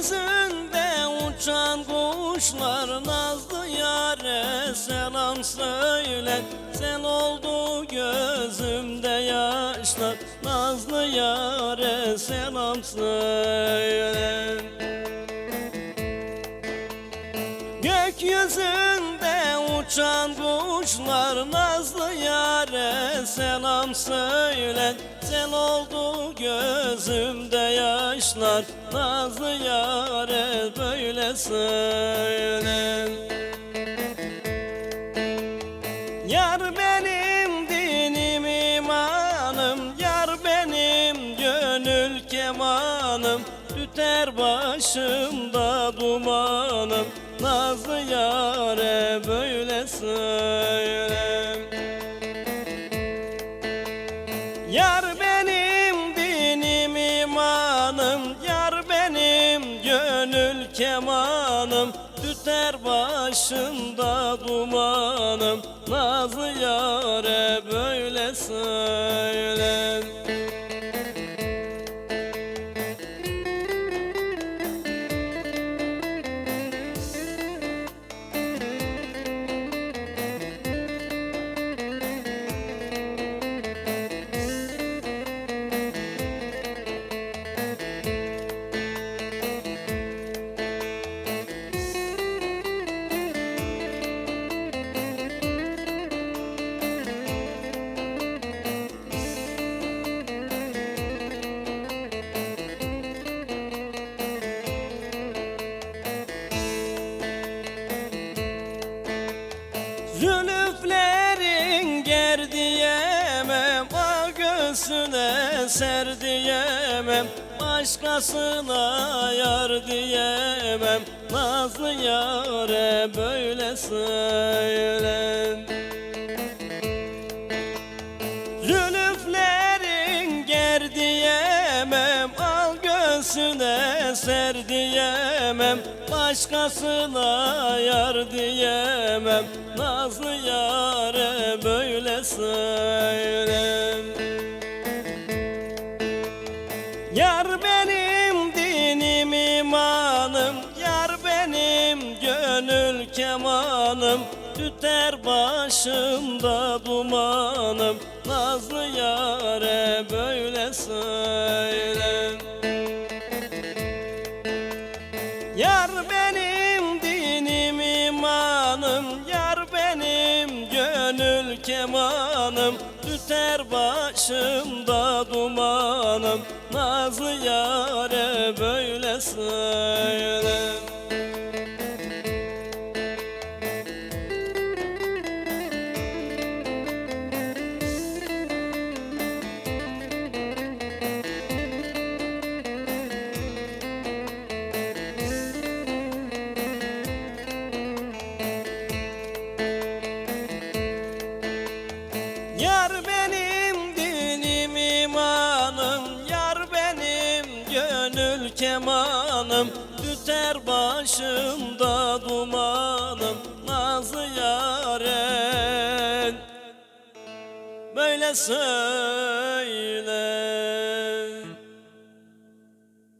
gökyüzünde uçan kuşlar nazlı yare selam söyle. Sen oldu gözümde yaşlar nazlı yare selam söyle. Gökyüzünde uçan kuşlar Nazlı yare selam söyle. Sen oldu gözümde yaşlar Nazlı yare böyle söyle. Yar benim dinim imanım Yar benim gönül kemanım. Tüter başımda dumanım Nazlı yare böyle söyle. Yar benim dinim imanım Yar benim gönül kemanım. Tüter başında dumanım. Nazlı yare böyle söyle Zülüflerin ger diyemem A göğsüne ser diyemem Başkasına yar diyemem. Nazlı yare böyle söyle Al göğsüne ser diyemem Başkasına yar diyemem. Nazlı yare böyle söyle Yar benim dinim imanım Yar benim gönül kemanım. Tüter başımda dumanım Nazlı yare böyle söyle Yar benim dinim imanım Yar benim gönül kemanım. Tüter başımda dumanım Nazlı yare böyle söyle gönül kemanım Tüter başımda dumanım Nazlı yaren. Böyle söyle